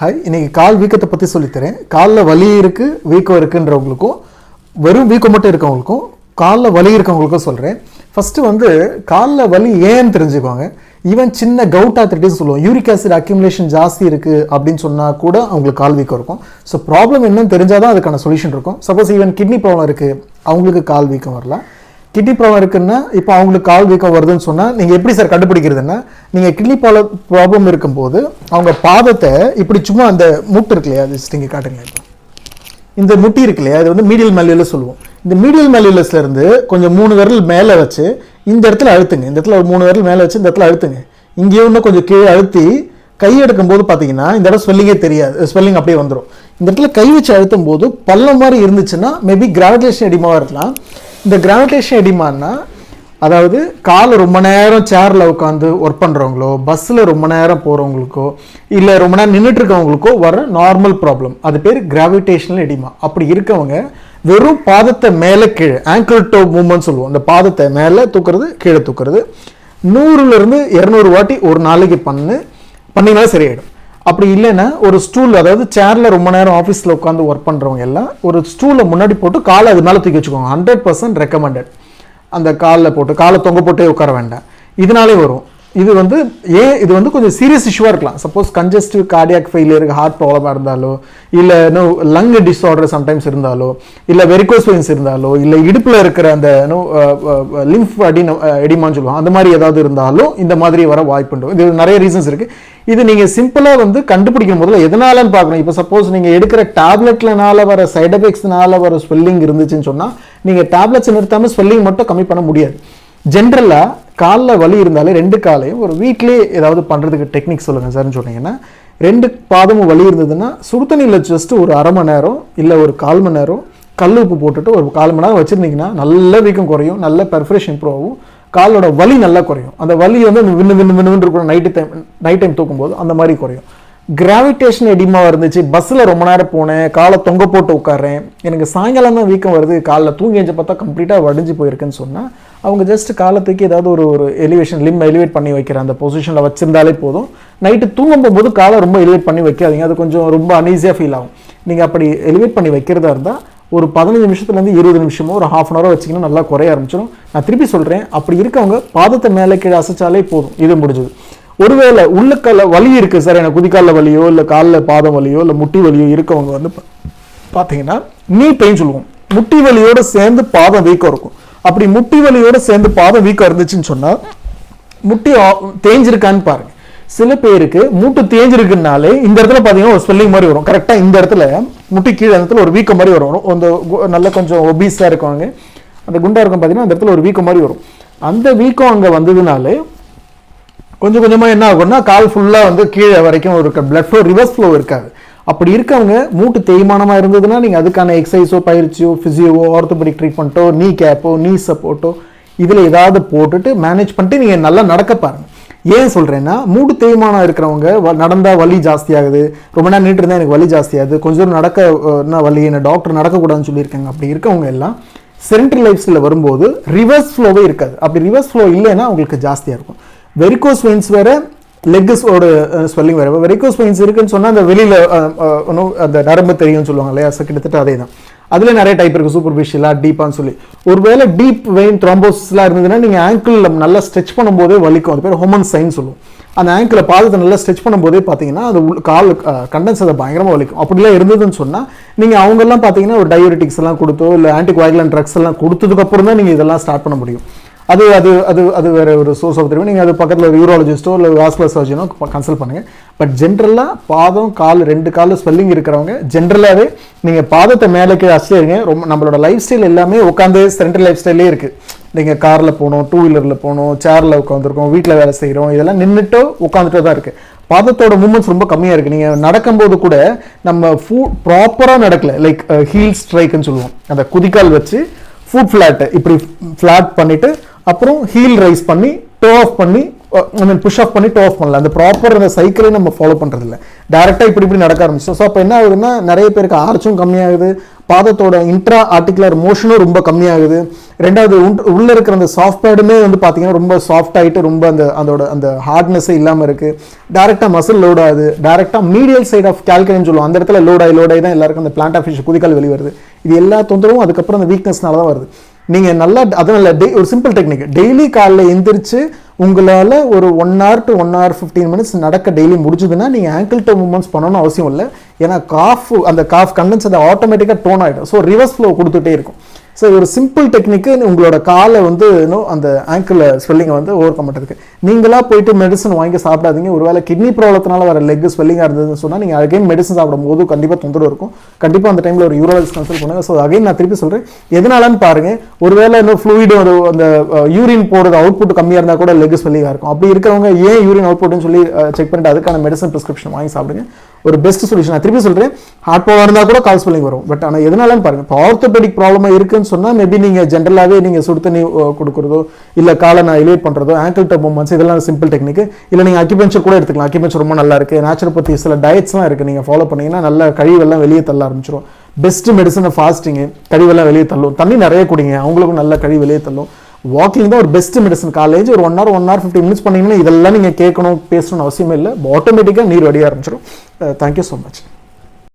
Hi இன்னைக்கு கால் வீக்கத்தை பற்றி சொல்லித்தரேன். காலில் வலி இருக்குது வீக்கம் இருக்குன்றவங்களுக்கும் வெறும் வீக்கம் மட்டும் இருக்கவங்களுக்கும் காலில் வலி இருக்கவங்களுக்கும் சொல்கிறேன் ஃபஸ்ட்டு வந்து காலில் வலி ஏன்னு தெரிஞ்சுக்குவாங்க ஈவன் சின்ன கவுட் ஆத்திரிட்டிஸ் சொல்லுவோம். யூரிக் ஆசிட் அக்யூமுலேஷன் ஜாஸ்தி இருக்குது அப்படின்னு சொன்னால் கூட அவங்களுக்கு கால் வீக்கம் இருக்கும். ஸோ ப்ராப்ளம் என்னன்னு தெரிஞ்சால் தான் அதுக்கான சொல்யூஷன் இருக்கும். சப்போஸ் ஈவன் கிட்னி ப்ராப்ளம் இருக்குது அவங்களுக்கு கால் வீக்கம் வரலாம். கிட்னி ப்ராப்ளம் இருக்குன்னா இப்போ அவங்களுக்கு கால் வீக்கம் வருதுன்னு சொன்னால் நீங்கள் எப்படி சார் கண்டுபிடிக்கிறதுன்னா நீங்கள் கிட்னி ப்ராப்ளம் ப்ராப்ளம் இருக்கும்போது அவங்க பாதத்தை இப்படி சும்மா அந்த முட்டு இருக்கு இல்லையா அது நீங்கள் காட்டுங்க இப்போ. இந்த முட்டி இருக்கு இல்லையா அது வந்து மீடியல் மேல்யூலஸ் சொல்லுவோம். இந்த மீடியல் மேல்யூலஸ்ல இருந்து கொஞ்சம் மூணு விரல் மேலே வச்சு இந்த இடத்துல அழுத்துங்க. இந்த இடத்துல ஒரு மூணு விரல் மேலே வச்சு இந்த இடத்துல அழுத்துங்க. இங்கேயும் இன்னும் கொஞ்சம் கீழே அழுத்தி கை எடுக்கும் போது பார்த்தீங்கன்னா இந்த இடம் ஸ்வெல்லிங்கே தெரியாது. ஸ்வெல்லிங் அப்படியே வந்துடும் இந்த இடத்துல கை வச்சு அழுத்தும் போது பள்ளம் மாதிரி இருந்துச்சுன்னா மேபி கிராவிடேஷன் எடிமாவாக இருக்கலாம். இந்த கிராவிடேஷன் எடிமான்னா அதாவது காலை ரொம்ப நேரம் சேரில் உட்காந்து ஒர்க் பண்ணுறவங்களோ பஸ்ஸில் ரொம்ப நேரம் போகிறவங்களுக்கோ இல்லை ரொம்ப நேரம் நின்றுட்டு இருக்கவங்களுக்கோ வர நார்மல் ப்ராப்ளம் அது பேர் கிராவிடேஷனல் எடிமா அப்படி இருக்கவங்க வெறும் பாதத்தை மேலே கீழே ஆங்கிள் டோ மூவ்மெண்ட் சொல்லுவோம். அந்த பாதத்தை மேலே தூக்குறது கீழே தூக்குறது. நூறுலேருந்து இரநூறு வாட்டி ஒரு நாளைக்கு பண்ணு பண்ணிங்கனாலே சரியாயிடும். அப்படி இல்லைன்னா ஒரு ஸ்டூல் அதாவது சேரில் ரொம்ப நேரம் ஆஃபீஸில் உட்காந்து ஒர்க் பண்ணுறவங்க எல்லாம் ஒரு ஸ்டூலை முன்னாடி போட்டு காலை அது மேலே தூக்கி வச்சுக்கோங்க. ஹண்ட்ரட் பர்சன்ட் ரெக்கமெண்டட் அந்த காலில் போட்டு காலை தொங்க போட்டே உட்கார வேண்டாம். இதனாலே வரும். இது வந்து ஏ இது வந்து கொஞ்சம் சீரியஸ் இஷ்யூவாக இருக்கலாம். Suppose congestive cardiac failure heart ப்ராப்ளமாக இருந்தாலோ இல்லை இன்னும் லங் டிஸார்டர் சம்டைம்ஸ் இருந்தாலோ இல்லை வெரிகோஸ் வெயின்ஸ் இருந்தாலோ இல்லை இடுப்பில் இருக்கிற அந்த லிம்ஃப் அடி எடிமான்னு சொல்லுவோம். அந்த மாதிரி ஏதாவது இருந்தாலும் இந்த மாதிரி வர வாய்ப்புண்டு இது நிறைய ரீசன்ஸ் இருக்குது இது நீங்கள் சிம்பிளாக வந்து கண்டுபிடிக்கும் முதல்ல எதனாலன்னு பார்க்கணும். இப்போ சப்போஸ் நீங்கள் எடுக்கிற டேப்லெட்லனால வர சைட் எஃபெக்ட்ஸ்னால வர ஸ்வெல்லிங் இருந்துச்சுன்னு சொன்னால் நீங்கள் டேப்லெட்ஸ் நிறுத்தாமல் ஸ்வெல்லிங் மட்டும் கம்மி பண்ண முடியாது. ஜென்ரலாக காலில் வலி இருந்தாலே ரெண்டு காலையும் ஒரு வீட்லேயே ஏதாவது பண்ணுறதுக்கு டெக்னிக் சொல்லுங்கள் சார்னு சொன்னீங்கன்னா ரெண்டு பாதமும் வலி இருந்ததுன்னா சுடுதண்ணியில் ஜஸ்ட் ஒரு அரை மணி நேரம் இல்லை ஒரு கால் மணி நேரம் கல் உப்பு போட்டுட்டு ஒரு கால் மணி நேரம் வச்சுருந்தீங்கன்னா நல்ல வீக்கம் குறையும் நல்ல பெர்ஃபரேஷன் இம்ப்ரூவ் ஆகும். காலோட வலி நல்லா குறையும். அந்த வலி வந்து விண்ணு விண்ணு வின்னு இருக்கும் நைட்டு டைம் நைட் டைம் தூக்கும்போது அந்த மாதிரி குறையும். கிராவிடேஷன் எடிமாவாக இருந்துச்சு பஸ்ஸில் ரொம்ப நேரம் போனேன். காலை தொங்க போட்டு உட்காறேன் எனக்கு சாயங்காலம் தான் வீக்கம் வருது. காலைல தூங்கி எஞ்ச பார்த்தா கம்ப்ளீட்டாக வடிஞ்சு போயிருக்குன்னு சொன்னால் அவங்க ஜஸ்ட் காலத்துக்கு ஏதாவது ஒரு ஒரு எலிவேஷன் லிம் எலிவேட் பண்ணி வைக்கிற அந்த பொசிஷனில் வச்சிருந்தாலே போதும். நைட்டு தூங்கும் போகும்போது காலை ரொம்ப எலிவேட் பண்ணி வைக்காதீங்க. அது கொஞ்சம் ரொம்ப அன்ஈஸியாக ஃபீல் ஆகும். நீங்கள் அப்படி எலிவேட் பண்ணி வைக்கிறதா இருந்தால் ஒரு பதினஞ்சு நிமிஷத்துலேருந்து இருபது நிமிஷமோ ஒரு ஹாஃப் அன் ஹவரோ வச்சிங்கன்னா நல்லா குறைய ஆரம்பிச்சிடும் நான் திருப்பி சொல்கிறேன் அப்படி இருக்கவங்க பாதத்தை மேலே கீழே அசைச்சாலே போதும். இது முடிஞ்சது. ஒருவேளை உள்ளுக்கால வலி இருக்குது சார் எனக்கு குதிக்கால வலியோ இல்லை காலில் பாதம் வலியோ இல்லை முட்டி வலியோ இருக்கவங்க வந்து பா- பார்த்தீங்கன்னா நீ பெயின் சொல்லுவோம். முட்டி வலியோடு சேர்ந்து பாதம் வீக்கம் இருக்கும். அப்படி முட்டி வலியோட சேர்ந்து பாதம் வீக்கம் இருந்துச்சுன்னு சொன்னால் முட்டி தேஞ்சிருக்கான்னு பாருங்க. சில பேருக்கு மூட்டு தேஞ்சிருக்குனாலே இந்த இடத்துல பார்த்தீங்கன்னா ஒரு ஸ்வெல்லிங் மாதிரி வரும். கரெக்டாக இந்த இடத்துல முட்டி கீழே இடத்துல ஒரு வீக்கம் மாதிரி வரும். அந்த நல்ல கொஞ்சம் ஒபீஸாக இருக்கவங்க அந்த குண்டா இருக்கும் பார்த்தீங்கன்னா அந்த இடத்துல ஒரு வீக்கம் மாதிரி வரும். அந்த வீக்கம் அங்கே வந்ததுனாலே கொஞ்சம் கொஞ்சமாக என்ன ஆகும்னா கால் ஃபுல்லாக வந்து கீழே வரைக்கும் ஒரு பிளட் ஃப்ளோ ரிவர்ஸ் ஃப்ளோ இருக்காது. அப்படி இருக்கவங்க மூட்டு தேய்மானமாக இருந்ததுன்னா நீங்கள் அதுக்கான எக்ஸசைஸோ பயிற்சியோ ஃபிசியோவோ ஆர்த்தோபெடிக் ட்ரீட்மெண்ட்டோ நீ கேப்போ நீ சப்போர்ட்டோ இதில் ஏதாவது போட்டுட்டு மேனேஜ் பண்ணிட்டு நீங்கள் நல்லா நடக்க பாருங்கள் ஏன் சொல்கிறேன்னா மூட்டு தேய்மானம் இருக்கிறவங்க வ- நடந்தால் வலி ஜாஸ்தியாகுது. ரொம்ப நேரம் நின்று இருந்தால் எனக்கு வலி ஜாஸ்தியாகுது. கொஞ்சம் தூரம் நடக்க என்ன வலி என்ன டாக்டர் நடக்கக்கூடாதுன்னு சொல்லியிருக்காங்க. அப்படி இருக்கவங்க எல்லாம் சென்ட்ரல் லைஃப் ஸ்டைலில் வரும்போது ரிவர்ஸ் ஃப்ளோவே இருக்காது. அப்படி ரிவர்ஸ் ஃப்ளோ இல்லைன்னா உங்களுக்கு ஜாஸ்தியாக இருக்கும். வெரிகோஸ் வெயின்ஸ் வேற லெக்கஸோட ஸ்வெல்லிங் வேறு. வெரிகோஸ் வெயின்ஸ் இருக்குன்னு சொன்னால் அந்த வெளியில் அந்த நரம்பு தெரியும்னு சொல்லுவாங்க இல்லையா? கிட்டத்தட்ட அதே தான் அதில் நிறைய டைப் இருக்குது சூப்பர்ஃபிஷியலாக டீப்பான்னு சொல்லி. ஒருவேளை டீப் வெயின் த்ரோம்போசிஸ்லாம் இருந்ததுன்னா நீங்கள் ஆங்கிள் நல்லா ஸ்ட்ரெச் பண்ணும்போதே வலிக்கும். அது பேர் ஹோமன் சைன் சொல்லுவோம். அந்த ஆங்கிளை பாதத்தை நல்லா ஸ்ட்ரெச் பண்ணும்போதே பார்த்தீங்கன்னா அது கால் கண்டன்ஸ் அதை பயங்கரமாக வலிக்கும். அப்படிலாம் இருந்ததுன்னு சொன்னால் நீங்கள் அவங்கெல்லாம் பார்த்தீங்கன்னா ஒரு டயோரிட்டிக்ஸ் எல்லாம் கொடுத்தோ இல்லை ஆன்டிகோயாகுலன் ட்ரக்ஸ் எல்லாம் கொடுத்ததுக்கப்புறம் தான் நீங்கள் இதெல்லாம் ஸ்டார்ட் பண்ண முடியும். அது அது அது அது வேறு ஒரு சோர்ஸ் ஆஃப் தெரியும்? நீங்கள் அது பக்கத்தில் ஒரு யூரோலஜிஸ்ட்டோ இல்லை வாஸ்குலர் சர்ஜனோ கன்சல்ட் பண்ணுங்கள் பட் ஜென்ரலாக பாதம் கால் ரெண்டு கால் ஸ்வெல்லிங் இருக்கிறவங்க ஜென்ரலாகவே நீங்கள் பாதத்தை மேலே கீழே இருங்க. ரொம்ப நம்மளோட லைஃப் ஸ்டைல் எல்லாமே உட்காந்து சென்ட்ரல் லைஃப் ஸ்டைலே இருக்குது நீங்கள் காரில் போகணும் டூ வீலரில் போகணும் சேரில் உட்காந்துருக்கோம் வீட்டில் வேலை செய்கிறோம் இதெல்லாம் நின்றுட்டோ உட்காந்துட்டோ தான் இருக்குது பாதத்தோட மூமெண்ட்ஸ் ரொம்ப கம்மியாக இருக்குது நீங்கள் நடக்கும்போது கூட நம்ம ஃபூ ப்ராப்பராக நடக்கல. லைக் ஹீல் ஸ்ட்ரைக்குன்னு சொல்லுவோம். அந்த குதிக்கால் வச்சு ஃபுட் ஃப்ளாட்டு இப்படி ஃப்ளாட் பண்ணிவிட்டு அப்புறம் ஹீல் ரைஸ் பண்ணி டோ ஆஃப் பண்ணி ஐ மீன் புஷ் ஆஃப் பண்ணி டோ ஆஃப் பண்ணல. அந்த ப்ராப்பர் அந்த சைக்கிளை நம்ம ஃபாலோ பண்ணுறது இல்லை டேரெக்டாக இப்படி இப்படி நடக்க ஆரம்பிச்சோம் ஸோ அப்போ என்ன ஆகுதுன்னா நிறைய பேருக்கு ஆர்ச்சும் கம்மியாகுது. பாதத்தோட இன்ட்ரா ஆர்டிகுலர் மோஷனும் ரொம்ப கம்மியாகுது. ரெண்டாவது உள்ளே இருக்கிற அந்த சாஃப்ட் பேடுமே வந்து பார்த்தீங்கன்னா ரொம்ப சாஃப்ட் ஆகிட்டு ரொம்ப அந்த அதோட அந்த ஹார்ட்னஸே இல்லாமல் இருக்குது டேரெக்டாக மசில் லோட் ஆகுது. டேரெக்டாக மீடியல் சைட் ஆஃப் கேல்கரின்னு சொல்லுவோம். அந்த இடத்துல லோட் ஆகி லோட் ஆகி தான் எல்லாருக்கும் அந்த பிளான்ட் ஆஃபிஷ் குதிக்கால் வெளிவருது. இது எல்லா தொந்தரவும் அதுக்கப்புறம் அந்த வீக்னஸ்னால தான் வருது. நீங்கள் நல்லா அதனால் டெய் ஒரு சிம்பிள் டெக்னிக் டெய்லி காலைல எந்திரிச்சு உங்களால் ஒரு one hour to one hour fifteen minutes நடக்க டெய்லி முடிஞ்சதுன்னா நீங்கள் ஆங்கிள் டோ மூவ்மெண்ட்ஸ் பண்ணணும்னு அவசியம் இல்லை. ஏன்னா காஃப் அந்த காஃப் கண்டென்ஸ் அதை ஆட்டோமேட்டிக்காக டோன் ஆகிடும் ஸோ ரிவர்ஸ் ஃப்ளோ கொடுத்துட்டே இருக்கும். ஸோ ஒரு சிம்பிள் டெக்னிக்கு உங்களோட காலை வந்து இன்னும் அந்த ஆங்கிள் ஸ்வெல்லிங்கை வந்து ஓவர் கம் பண்ணுறதுக்கு நீங்களாக போயிட்டு மெடிசன் வாங்கி சாப்பிடாதீங்க. ஒருவேளை கிட்னி ப்ராப்ளத்தினால வர லெக் ஸ்வெல்லிங்காக இருந்ததுன்னு சொன்னால் நீங்கள் அகைன் மெடிசன் சாப்பிடும்போது கண்டிப்பாக தொந்தரவு இருக்கும். கண்டிப்பாக அந்த டைமில் ஒரு யூரோலஜிஸ்ட் கன்சல்ட் பண்ணுங்கள் ஸோ அகைன் நான் திருப்பி சொல்கிறேன் எதனாலன்னு பாருங்கள் ஒருவேளை இன்னும் ஃப்ளூயிட் ஒரு அந்த யூரின் போடுறது அவுட்புட் கம்மியாக இருந்தால் கூட லெக் ஸ்வெல்லிங்காக இருக்கும். அப்படி இருக்கிறவங்க ஏன் யூரின் அவுட்புட்னு சொல்லி செக் பண்ணிட்டு அதுக்கான மெடிசன் ப்ரிஸ்கிரிப்ஷன் வாங்கி சாப்பிடுங்க. ஒரு பெஸ்ட் சொல்யூஷன் நான் திருப்பி சொல்கிறேன் ஹார்ட் ப்ராப்ளம் இருந்தால் கூட கால் ஸ்வெல்லிங் வரும். பட் ஆனால் எதனாலன்னு பாருங்கள் இப்போ ஆர்த்தோபெடிக் ப்ராப்ளமாக இருக்குன்னு சொன்னால் மேபி நீங்கள் ஜென்ரலாகவே நீங்கள் சுடு தண்ணி கொடுக்குறதோ இல்லை காலை நான் எலிவேட் பண்ணுறதோ ஆங்கிள் டப் மூமெண்ட்ஸ் இதெல்லாம் சிம்பிள் டெக்னிக் இல்லை நீங்கள் அக்யூபென்ச்சர் கூட எடுத்துக்கலாம். அக்யூபென்ச்சர் ரொம்ப நல்லா இருக்குது நேச்சுரோபதி சில டயட்ஸ்லாம் இருக்குது நீங்கள் ஃபாலோ பண்ணீங்கன்னா நல்ல கழிவெல்லாம் வெளியே தள்ள ஆரம்பிச்சிடும் பெஸ்ட் மெடிசனை ஃபாஸ்டிங்கு கழிவெல்லாம் வெளியே தள்ளும். தண்ணி நிறைய குடிங்க. அவங்களுக்கும் நல்ல கழிவு வெளியே தள்ளும். வாக்கிங் தான் ஒரு பெஸ்ட் மெடிசன் காலேஜ் ஒரு one hour one hour fifty minutes பண்ணீங்கன்னா இதெல்லாம் நீங்கள் கேட்கணும் பேசணும்னு அவசியமே இல்லை. ஆட்டோமேட்டிக்காக நீர் வடிய ஆரம்பிச்சிடும் தேங்க்யூ ஸோ மச்